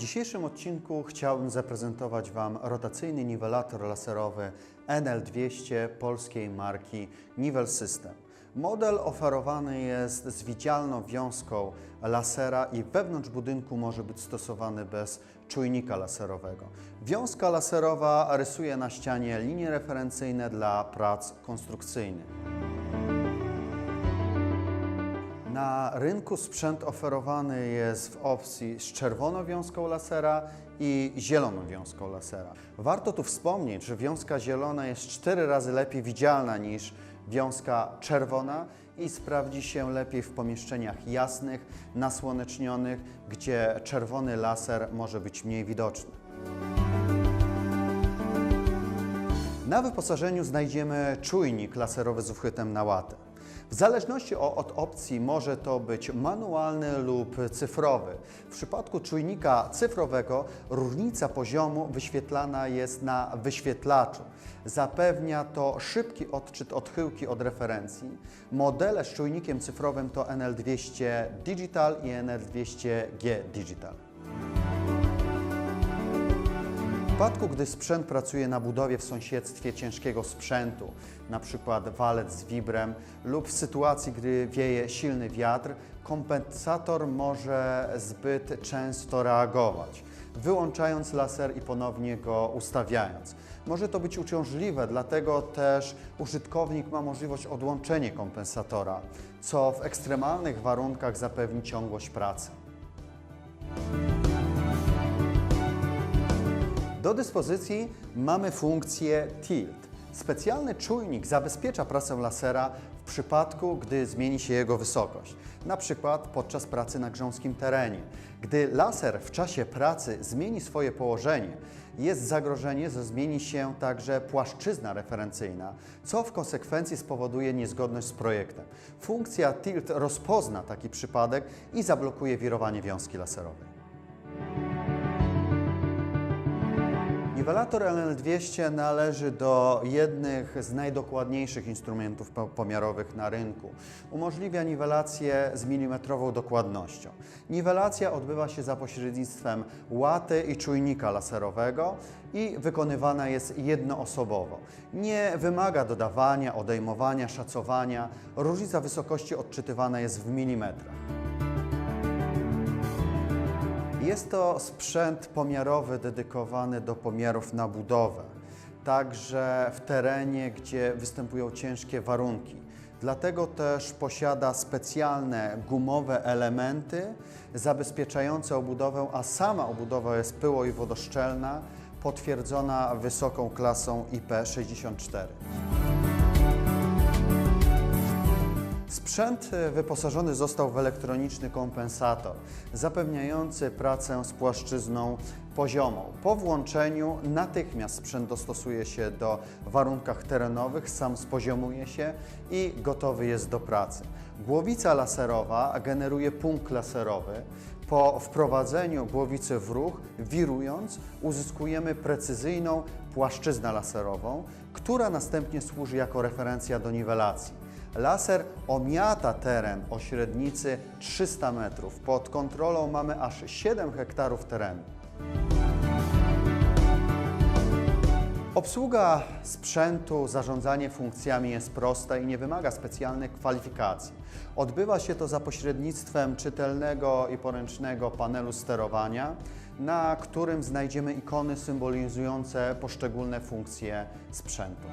dzisiejszym odcinku chciałbym zaprezentować Wam rotacyjny niwelator laserowy NL200 polskiej marki Nivel System. Model oferowany jest z widzialną wiązką lasera i wewnątrz budynku może być stosowany bez czujnika laserowego. Wiązka laserowa rysuje na ścianie linie referencyjne dla prac konstrukcyjnych. Na rynku sprzęt oferowany jest w opcji z czerwoną wiązką lasera i zieloną wiązką lasera. Warto tu wspomnieć, że wiązka zielona jest 4 razy lepiej widzialna niż wiązka czerwona i sprawdzi się lepiej w pomieszczeniach jasnych, nasłonecznionych, gdzie czerwony laser może być mniej widoczny. Na wyposażeniu znajdziemy czujnik laserowy z uchwytem na łatę. W zależności od opcji może to być manualny lub cyfrowy. W przypadku czujnika cyfrowego różnica poziomu wyświetlana jest na wyświetlaczu. Zapewnia to szybki odczyt odchyłki od referencji. Modele z czujnikiem cyfrowym to NL200 Digital i NL200G Digital. Przypadku, gdy sprzęt pracuje na budowie w sąsiedztwie ciężkiego sprzętu, np. walec z wibrem lub w sytuacji, gdy wieje silny wiatr, kompensator może zbyt często reagować, wyłączając laser i ponownie go ustawiając. Może to być uciążliwe, dlatego też użytkownik ma możliwość odłączenia kompensatora, co w ekstremalnych warunkach zapewni ciągłość pracy. Do dyspozycji mamy funkcję Tilt. Specjalny czujnik zabezpiecza pracę lasera w przypadku, gdy zmieni się jego wysokość, na przykład podczas pracy na grząskim terenie. Gdy laser w czasie pracy zmieni swoje położenie, jest zagrożenie, że zmieni się także płaszczyzna referencyjna, co w konsekwencji spowoduje niezgodność z projektem. Funkcja Tilt rozpozna taki przypadek i zablokuje wirowanie wiązki laserowej. Niwelator LL200 należy do jednych z najdokładniejszych instrumentów po- pomiarowych na rynku. Umożliwia niwelację z milimetrową dokładnością. Niwelacja odbywa się za pośrednictwem łaty i czujnika laserowego i wykonywana jest jednoosobowo. Nie wymaga dodawania, odejmowania, szacowania. Różnica wysokości odczytywana jest w milimetrach. Jest to sprzęt pomiarowy dedykowany do pomiarów na budowę, także w terenie, gdzie występują ciężkie warunki. Dlatego też posiada specjalne gumowe elementy zabezpieczające obudowę, a sama obudowa jest pyło i wodoszczelna, potwierdzona wysoką klasą IP64. Sprzęt e, wyposażony został w elektroniczny kompensator, zapewniający pracę z płaszczyzną poziomą. Po włączeniu natychmiast sprzęt dostosuje się do warunkach terenowych, sam spoziomuje się i gotowy jest do pracy. Głowica laserowa generuje punkt laserowy. Po wprowadzeniu głowicy w ruch, wirując, uzyskujemy precyzyjną płaszczyznę laserową, która następnie służy jako referencja do niwelacji. Laser omiata teren o średnicy 300 metrów. Pod kontrolą mamy aż 7 hektarów terenu. Obsługa sprzętu, zarządzanie funkcjami jest prosta i nie wymaga specjalnych kwalifikacji. Odbywa się to za pośrednictwem czytelnego i poręcznego panelu sterowania, na którym znajdziemy ikony symbolizujące poszczególne funkcje sprzętu.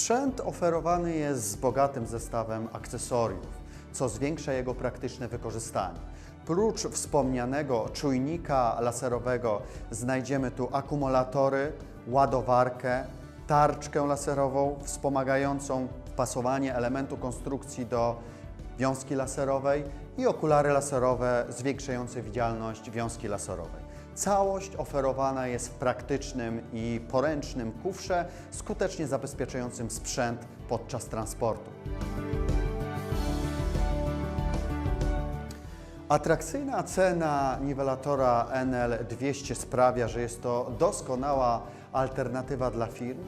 Sprzęt oferowany jest z bogatym zestawem akcesoriów, co zwiększa jego praktyczne wykorzystanie. Prócz wspomnianego czujnika laserowego znajdziemy tu akumulatory, ładowarkę, tarczkę laserową wspomagającą wpasowanie elementu konstrukcji do wiązki laserowej i okulary laserowe zwiększające widzialność wiązki laserowej. Całość oferowana jest w praktycznym i poręcznym kufrze, skutecznie zabezpieczającym sprzęt podczas transportu. Atrakcyjna cena niwelatora NL200 sprawia, że jest to doskonała alternatywa dla firm,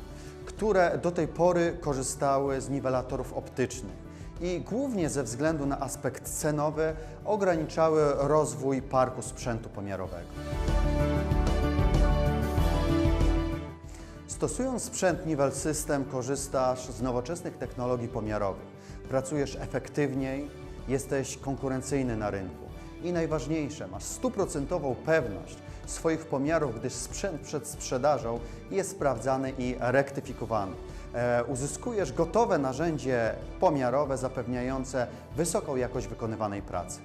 które do tej pory korzystały z niwelatorów optycznych i głównie ze względu na aspekt cenowy ograniczały rozwój parku sprzętu pomiarowego. Stosując sprzęt Nivel System korzystasz z nowoczesnych technologii pomiarowych. Pracujesz efektywniej, jesteś konkurencyjny na rynku. I najważniejsze, masz stuprocentową pewność swoich pomiarów, gdyż sprzęt przed sprzedażą jest sprawdzany i rektyfikowany. E, uzyskujesz gotowe narzędzie pomiarowe zapewniające wysoką jakość wykonywanej pracy.